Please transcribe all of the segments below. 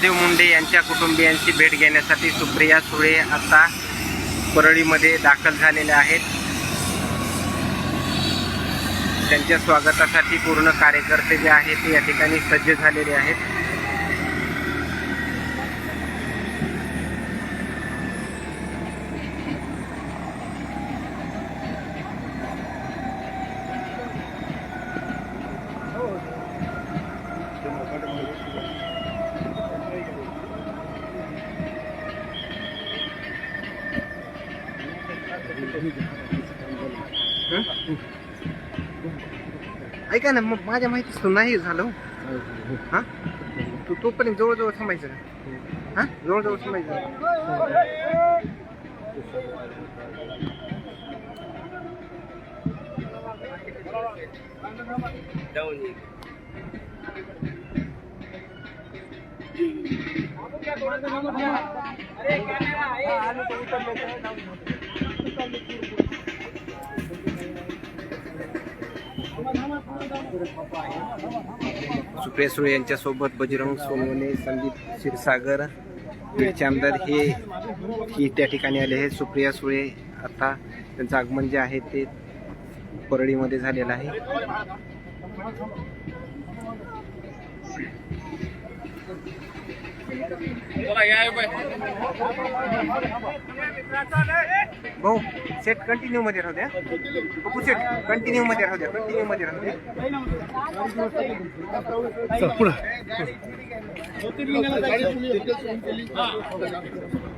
महादेव मुंडे यांच्या कुटुंबियांची भेट घेण्यासाठी सुप्रिया सुळे आता परळीमध्ये दाखल झालेल्या आहेत. त्यांच्या स्वागतासाठी पूर्ण कार्यकर्ते जे आहेत ते या ठिकाणी सज्ज झालेले आहेत. ऐका ना मग माझ्या माहितीच तू नाही झालं हो. हा. तू तोपर्यंत जवळजवळ थांबायचं का? हा? जवळजवळ थांबायचं सुप्रिया सुळे यांच्यासोबत बजरंग सोनवणे संदीप क्षीरसागर बीडचे आमदार हे ही त्या ठिकाणी आले आहेत. सुप्रिया सुळे आता त्यांचं आगमन जे आहे ते परळीमध्ये झालेलं आहे. भाऊ सेट कंटिन्यू मध्ये राहू द्या. बघू सेट कंटिन्यू मध्ये राहू द्या. कंटिन्यू मध्ये राहू द्या.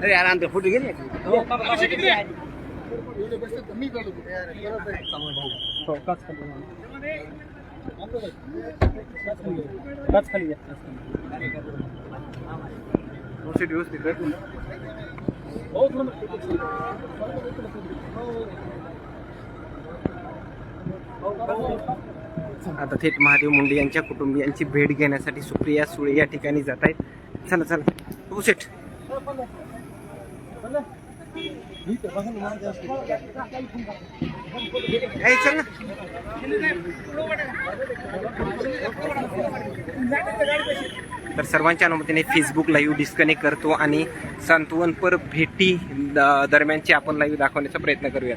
अरे यार आमचे फोटो गेले दिवस व्यवस्थित कर आता थेट महादेव मुंडे यांच्या कुटुंबियांची भेट घेण्यासाठी सुप्रिया सुळे या ठिकाणी जात आहेत. चला चला. हो सेट चल ना. तर सर्वांच्या अनुमतीने फेसबुक लाईव्ह डिस्कनेक्ट करतो आणि सांत्वनपर भेटी दरम्यानची आपण लाईव्ह दाखवण्याचा प्रयत्न करूया